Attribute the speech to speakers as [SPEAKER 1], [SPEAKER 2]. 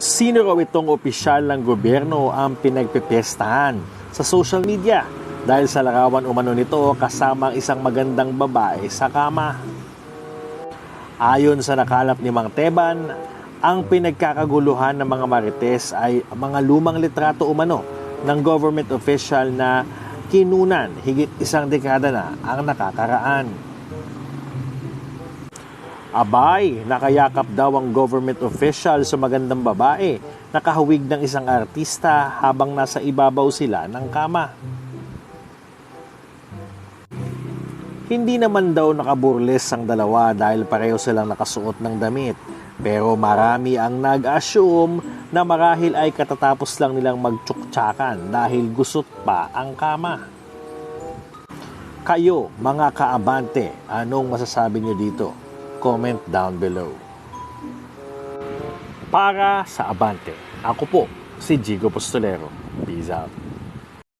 [SPEAKER 1] Sino raw itong opisyal ng gobyerno ang pinagpipestahan sa social media dahil sa larawan umano nito kasama ang isang magandang babae sa kama. Ayon sa nakalap ni Mang Teban, ang pinagkakaguluhan ng mga marites ay mga lumang litrato umano ng government official na kinunan higit isang dekada na ang nakakaraan. Abay, nakayakap daw ang government official sa magandang babae, nakahawig ng isang artista habang nasa ibabaw sila ng kama. Hindi naman daw nakaburles ang dalawa dahil pareho silang nakasuot ng damit. Pero marami ang nag-assume na marahil ay katatapos lang nilang magtsuktsakan dahil gusot pa ang kama. Kayo, mga kaabante, anong masasabi nyo dito? Comment down below. Para sa Abante, ako po si Jigo Postolero. Peace out.